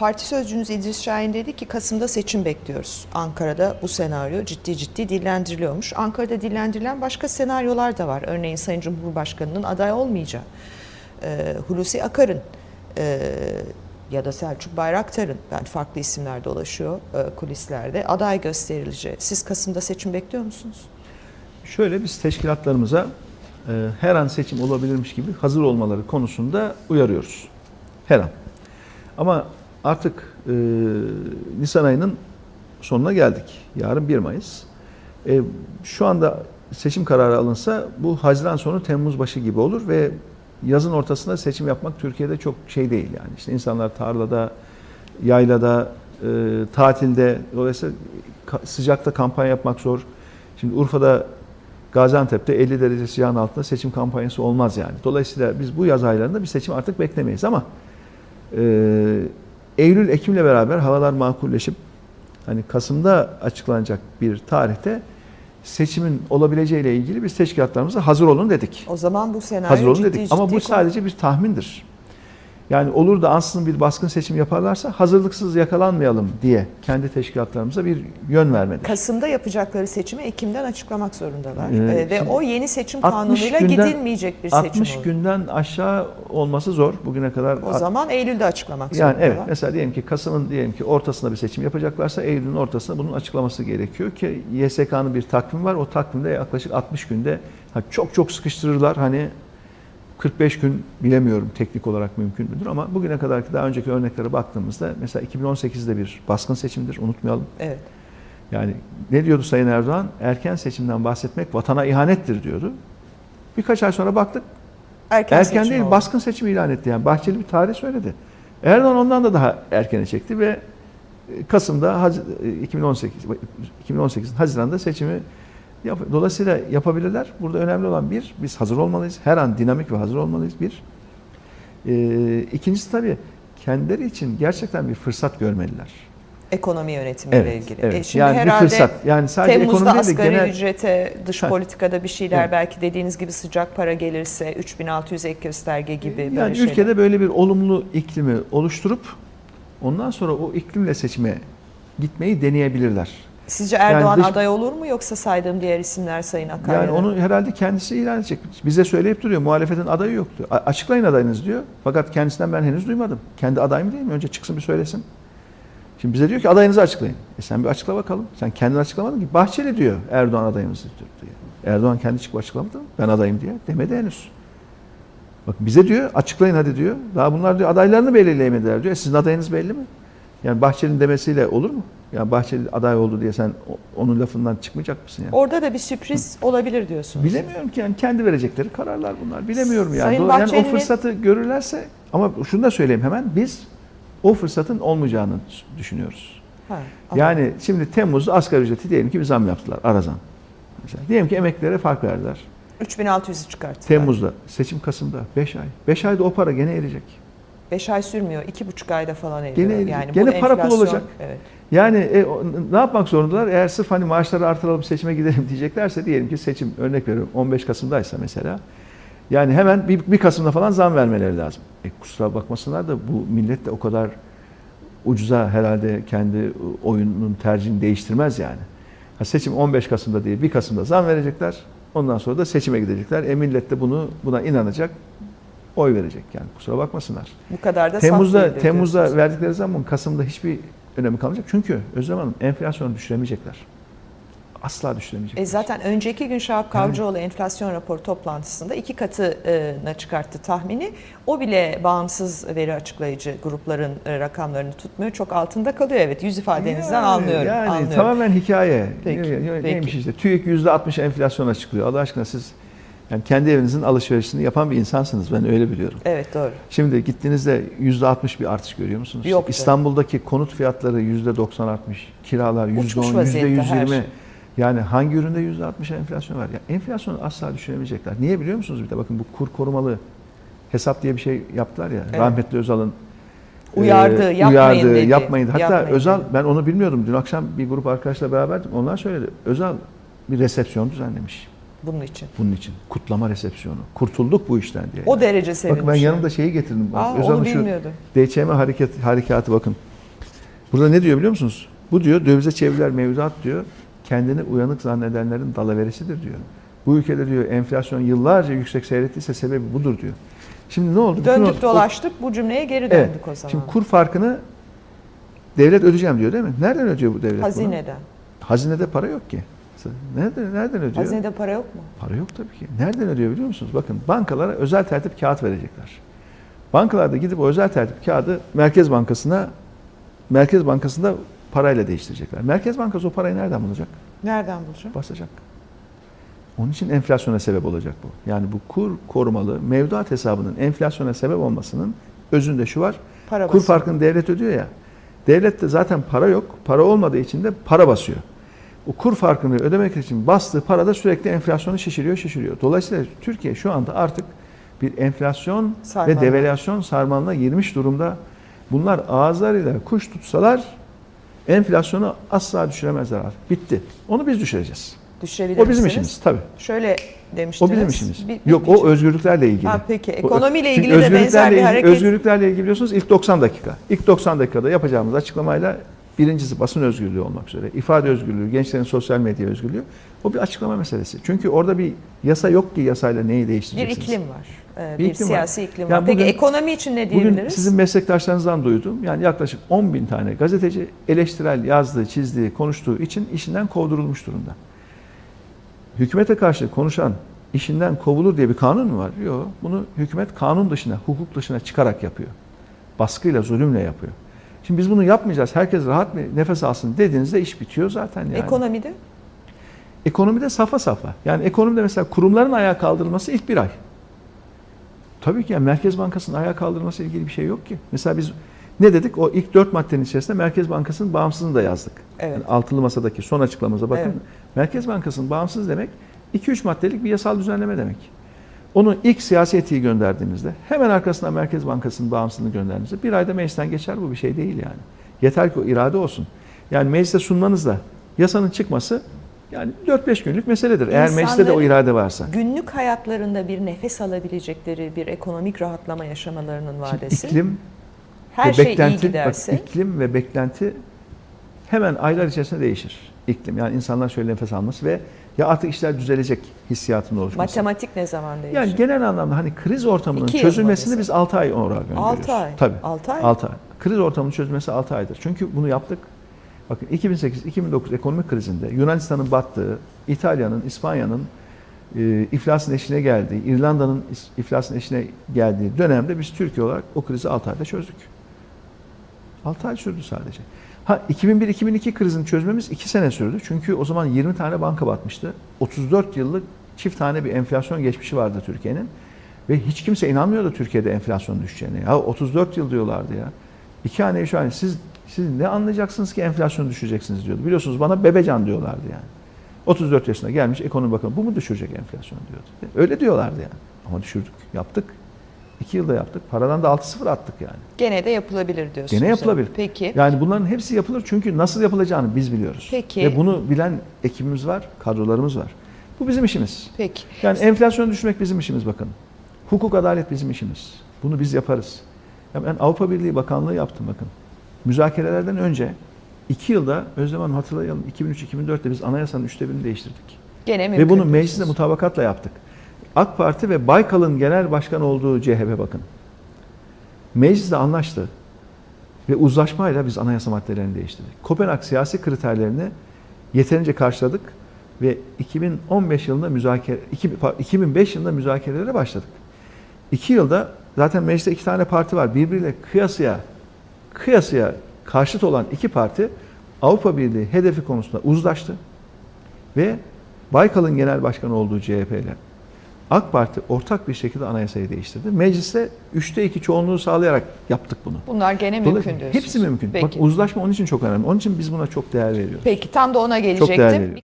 parti sözcünüz İdris Şahin dedi ki Kasım'da seçim bekliyoruz. Ankara'da bu senaryo ciddi ciddi dillendiriliyormuş. Ankara'da dillendirilen başka senaryolar da var. Örneğin Sayın Cumhurbaşkanı'nın aday olmayacağı, Hulusi Akar'ın ya da Selçuk Bayraktar'ın yani farklı isimler dolaşıyor kulislerde aday gösterileceği. Siz Kasım'da seçim bekliyor musunuz? Şöyle biz teşkilatlarımıza her an seçim olabilirmiş gibi hazır olmaları konusunda uyarıyoruz. Her an. Ama artık e, Nisan ayının sonuna geldik. Yarın 1 Mayıs. E, şu anda seçim kararı alınsa bu Haziran sonu Temmuz başı gibi olur ve yazın ortasında seçim yapmak Türkiye'de çok şey değil yani. İşte insanlar tarlada, yaylada, e, tatilde dolayısıyla sıcakta kampanya yapmak zor. Şimdi Urfa'da Gaziantep'te 50 derece sıcağın altında seçim kampanyası olmaz yani. Dolayısıyla biz bu yaz aylarında bir seçim artık beklemeyiz ama e, Eylül Ekim'le beraber havalar makulleşip hani Kasım'da açıklanacak bir tarihte seçimin olabileceğiyle ilgili biz teşkilatlarımıza hazır olun dedik. O zaman bu senaryo Hazır olun ciddi dedik. ciddi Ama bu sadece bir tahmindir. Yani olur da ansızın bir baskın seçim yaparlarsa hazırlıksız yakalanmayalım diye kendi teşkilatlarımıza bir yön vermedir. Kasım'da yapacakları seçimi Ekim'den açıklamak zorundalar. Ee, Ee, ve o yeni seçim 60 kanunuyla günden- gidilmeyecek bir seçim 60 olur. günden aşağı olması zor bugüne kadar. O zaman Eylül'de açıklamak Yani zorundalar. evet mesela diyelim ki Kasım'ın diyelim ki ortasında bir seçim yapacaklarsa Eylül'ün ortasında bunun açıklaması gerekiyor ki YSK'nın bir takvim var. O takvimde yaklaşık 60 günde çok çok sıkıştırırlar hani 45 gün bilemiyorum teknik olarak mümkün müdür ama bugüne kadarki daha önceki örneklere baktığımızda mesela 2018'de bir baskın seçimdir unutmayalım. Evet. Yani ne diyordu Sayın Erdoğan? Erken seçimden bahsetmek vatana ihanettir diyordu. Birkaç ay sonra baktık Erken, Erken değil, oldu. baskın seçim ilan etti. Yani Bahçeli bir tarih söyledi. Erdoğan ondan da daha erkene çekti ve e, Kasım'da Haz- e, 2018 2018'in Haziran'da seçimi yap dolayısıyla yapabilirler. Burada önemli olan bir, biz hazır olmalıyız. Her an dinamik ve hazır olmalıyız. Bir. E, ikincisi tabii kendileri için gerçekten bir fırsat görmeliler. Ekonomi yönetimiyle Evet, ilgili. evet. E şimdi yani bir herhalde fırsat. Yani sadece Temmuz'da ekonomi değil de asgari genel ücrete, dış Heh. politikada bir şeyler Evet. belki dediğiniz gibi sıcak para gelirse 3600 ek gösterge gibi böyle yani şeyler. ülkede böyle bir olumlu iklimi oluşturup ondan sonra o iklimle seçime gitmeyi deneyebilirler. Sizce Erdoğan dış- aday olur mu yoksa saydığım diğer isimler Sayın Akar? Yani onu herhalde kendisi ilan edecek. Bize söyleyip duruyor. Muhalefetin adayı yoktu. A- açıklayın adayınız diyor. Fakat kendisinden ben henüz duymadım. Kendi adayım değil mi? Önce çıksın bir söylesin. Şimdi bize diyor ki adayınızı açıklayın. E sen bir açıkla bakalım. Sen kendin açıklamadın ki. Bahçeli diyor Erdoğan adayımız diyor. Erdoğan kendi çıkıp açıklamadı mı? Ben adayım diye. Demedi henüz. Bak bize diyor açıklayın hadi diyor. Daha bunlar diyor adaylarını belirleyemediler diyor. E sizin adayınız belli mi? Yani Bahçeli'nin demesiyle olur mu? Yani Bahçeli aday oldu diye sen onun lafından çıkmayacak mısın yani? Orada da bir sürpriz olabilir diyorsunuz. Bilemiyorum ki yani kendi verecekleri kararlar bunlar. Bilemiyorum yani. Sayın Dolayı- yani o fırsatı görürlerse ama şunu da söyleyeyim hemen biz o fırsatın olmayacağını düşünüyoruz. Ha. Yani şimdi Temmuz'da asgari ücreti diyelim ki bir zam yaptılar aradan. Mesela diyelim ki emeklilere fark verdiler. 3600'ü çıkarttılar. Temmuz'da, seçim Kasım'da 5 ay. 5 ayda o para gene erecek. 5 ay sürmüyor. 2,5 ayda falan eriyor. Gene- yani gene bu para pul olacak. Evet. Yani e, ne yapmak zorundalar? Eğer sırf hani maaşları artıralım seçime gidelim diyeceklerse diyelim ki seçim örnek veriyorum 15 Kasım'daysa mesela yani hemen bir, bir Kasım'da falan zam vermeleri lazım. E, kusura bakmasınlar da bu millet de o kadar ucuza herhalde kendi oyunun tercihini değiştirmez yani. Ha, seçim 15 Kasım'da değil 1 Kasım'da zam verecekler. Ondan sonra da seçime gidecekler. E millet de bunu buna inanacak. Oy verecek yani kusura bakmasınlar. Bu kadar da Temmuz'da Temmuz'da verdikleri zaman Kasım'da hiçbir önemi kalmayacak. Çünkü Özlem Hanım enflasyonu düşüremeyecekler. Asla düşüremeyecekler. E zaten önceki gün Şahap Kavcıoğlu enflasyon raporu toplantısında iki katına çıkarttı tahmini. O bile bağımsız veri açıklayıcı grupların e, rakamlarını tutmuyor. Çok altında kalıyor evet. Yüz ifadenizden Yani- anlıyorum. Yani anlıyorum. tamamen hikaye. Peki, Ne- ne- peki. Neymiş işte TÜİK %60 enflasyon açıklıyor. Allah aşkına siz yani kendi evinizin alışverişini yapan bir insansınız. Ben öyle biliyorum. Evet doğru. Şimdi gittiğinizde %60 bir artış görüyor musunuz? Yok. İstanbul'daki konut fiyatları %90 artmış. Kiralar Uçmuş %10, vaziyette her %120. şey. Yani hangi üründe %60 enflasyon var? Ya enflasyonu asla düşüremeyecekler. Niye biliyor musunuz bir de? Bakın bu kur korumalı hesap diye bir şey yaptılar ya. Evet. Rahmetli Özal'ın Uyardı, e, yapmayın uyardı, dedi. yapmayın. Hatta Yapmayın Özal dedi. ben onu bilmiyordum. Dün akşam bir grup arkadaşla beraberdim. Onlar söyledi. Özal bir resepsiyon düzenlemiş Bunun için. bunun için. Kutlama resepsiyonu. Kurtulduk bu işten diye. O derece sevinmiş. Bakın ben yanımda şeyi getirdim. Aa, Özal'ın onu şu bilmiyordum. DÇM hareket, harekatı bakın. Burada ne diyor biliyor musunuz? Bu diyor dövize çeviriler mevduat diyor. Kendini uyanık zannedenlerin dalaveresidir diyor. Bu ülkede diyor enflasyon yıllarca yüksek seyrettiyse sebebi budur diyor. Şimdi ne oldu? Bütün Döndük o- dolaştık bu cümleye geri Evet. döndük o zaman. Şimdi kur farkını devlet ödeyeceğim diyor değil mi? Nereden ödüyor bu devlet bunu? Hazineden. Hazinede para yok ki. Nereden, nereden ödüyor? Hazinede para yok mu? Para yok tabii ki. Nereden ödüyor biliyor musunuz? Bakın bankalara özel tertip kağıt verecekler. Bankalarda gidip o özel tertip kağıdı Merkez Bankası'na Merkez Bankası'nda parayla değiştirecekler. Merkez Bankası o parayı nereden bulacak? Nereden bulacağım? Basacak. Onun için enflasyona sebep olacak bu. Yani bu kur korumalı mevduat hesabının enflasyona sebep olmasının özünde şu var. Para kur basıyor. farkını devlet ödüyor ya. Devlette zaten para yok. Para olmadığı için de para basıyor. O kur farkını ödemek için bastığı para da sürekli enflasyonu şişiriyor, şişiriyor. Dolayısıyla Türkiye şu anda artık bir enflasyon Sarmalına. ve devalüasyon sarmalına girmiş durumda. Bunlar ağızlarıyla kuş tutsalar enflasyonu asla düşüremezler artık. Bitti. Onu biz düşüreceğiz. Düşürebilir O bizim misiniz? işimiz tabii. Şöyle demiştiniz. O bizim işimiz. Bir- bir- Yok bir- o özgürlüklerle ilgili. Ha, peki. Ekonomiyle ilgili de benzer bir hareket- Özgürlüklerle ilgili biliyorsunuz ilk 90 dakika. İlk 90 dakikada yapacağımız açıklamayla birincisi basın özgürlüğü olmak üzere, ifade özgürlüğü, gençlerin sosyal medya özgürlüğü. O bir açıklama meselesi. Çünkü orada bir yasa yok ki yasayla neyi Bir değiştireceksiniz. iklim var. Ee, Bir Bir, iklim var. siyasi iklim var. Yani Peki bugün- ekonomi için ne diyebiliriz? Bugün sizin meslektaşlarınızdan duydum. Yani yaklaşık 10 bin tane gazeteci eleştirel yazdığı, çizdiği, konuştuğu için işinden kovdurulmuş durumda. Hükümete karşı konuşan işinden kovulur diye bir kanun mu var? Yok. Bunu hükümet kanun dışına, hukuk dışına çıkarak yapıyor. Baskıyla, zulümle yapıyor. Şimdi biz bunu yapmayacağız. Herkes rahat bir nefes alsın dediğinizde iş bitiyor zaten yani. Ekonomide Ekonomide safa safa. Yani ekonomide mesela kurumların ayağa kaldırılması ilk bir ay. Tabii ki yani Merkez Bankası'nın ayağa kaldırılması ilgili bir şey yok ki. Mesela biz ne dedik? O ilk dört maddenin içerisinde Merkez Bankası'nın bağımsızlığını da yazdık. Evet. Yani altılı masadaki son açıklamamıza bakın. Evet. Merkez Bankası'nın bağımsız demek 2-3 maddelik bir yasal düzenleme demek. Onu ilk siyasi etiği gönderdiğimizde hemen arkasından Merkez Bankası'nın bağımsızlığını gönderdiğimizde bir ayda meclisten geçer bu bir şey değil yani. Yeter ki o irade olsun. Yani meclise sunmanızla yasanın çıkması yani 4-5 günlük meseledir. Eğer mecliste de o irade varsa. günlük hayatlarında bir nefes alabilecekleri bir ekonomik rahatlama yaşamalarının Şimdi vadesi. iklim Her ve şey iyi beklenti, giderse. Bak, iklim ve beklenti hemen aylar içerisinde değişir. İklim yani insanlar şöyle nefes alması ve ya artık işler düzelecek hissiyatının oluşması. matematik ne zaman değişir? Yani genel anlamda hani kriz ortamının İki çözülmesini biz 6 ay olarak gönderiyoruz. Altı ay. Tabii. Altı ay. 6 ay. Kriz ortamının çözülmesi 6 aydır. Çünkü bunu yaptık. Bakın 2008-2009 ekonomik krizinde Yunanistan'ın battığı, İtalya'nın, İspanya'nın e, iflasın eşine geldiği, İrlanda'nın iflasın eşine geldiği dönemde biz Türkiye olarak o krizi 6 ayda çözdük. 6 ay sürdü sadece. Ha 2001-2002 krizini çözmemiz 2 sene sürdü. Çünkü o zaman 20 tane banka batmıştı. 34 yıllık çift tane bir enflasyon geçmişi vardı Türkiye'nin. Ve hiç kimse inanmıyordu Türkiye'de enflasyon düşeceğine. Ya 34 yıl diyorlardı ya. İki haneli şu an siz siz ne anlayacaksınız ki enflasyon düşüreceksiniz diyordu. Biliyorsunuz bana bebecan diyorlardı yani. 34 yaşına gelmiş ekonomi bakanı bu mu düşürecek enflasyonu diyordu. Öyle diyorlardı yani. Ama düşürdük, yaptık. İki yılda yaptık. Paradan da 6-0 attık yani. Gene de yapılabilir diyorsunuz. Gene yapılabilir. Peki. Yani bunların hepsi yapılır çünkü nasıl yapılacağını biz biliyoruz. Peki. Ve bunu bilen ekibimiz var, kadrolarımız var. Bu bizim işimiz. Peki. Yani enflasyonu düşürmek bizim işimiz bakın. Hukuk adalet bizim işimiz. Bunu biz yaparız. Ya ben Avrupa Birliği Bakanlığı yaptım bakın. Müzakerelerden önce iki yılda Özlem Hanım hatırlayalım 2003-2004'te biz anayasanın üçte birini değiştirdik. Gene mümkün Ve bunu mecliste mutabakatla yaptık. AK Parti ve Baykal'ın genel başkan olduğu CHP bakın. Mecliste anlaştı. Ve uzlaşmayla biz anayasa maddelerini değiştirdik. Kopenhag siyasi kriterlerini yeterince karşıladık ve 2015 yılında müzakere, iki- pardon, 2005 yılında müzakerelere başladık. İki yılda zaten mecliste iki tane parti var. Birbiriyle kıyasıya kıyasıya karşıt olan iki parti Avrupa Birliği hedefi konusunda uzlaştı ve Baykal'ın genel başkanı olduğu CHP ile AK Parti ortak bir şekilde anayasayı değiştirdi. Mecliste üçte iki çoğunluğu sağlayarak yaptık bunu. Bunlar gene mümkün diyorsunuz. hepsi mümkün. Peki. Bak uzlaşma onun için çok önemli. Onun için biz buna çok değer veriyoruz. Peki tam da ona Çok değer gelecektim.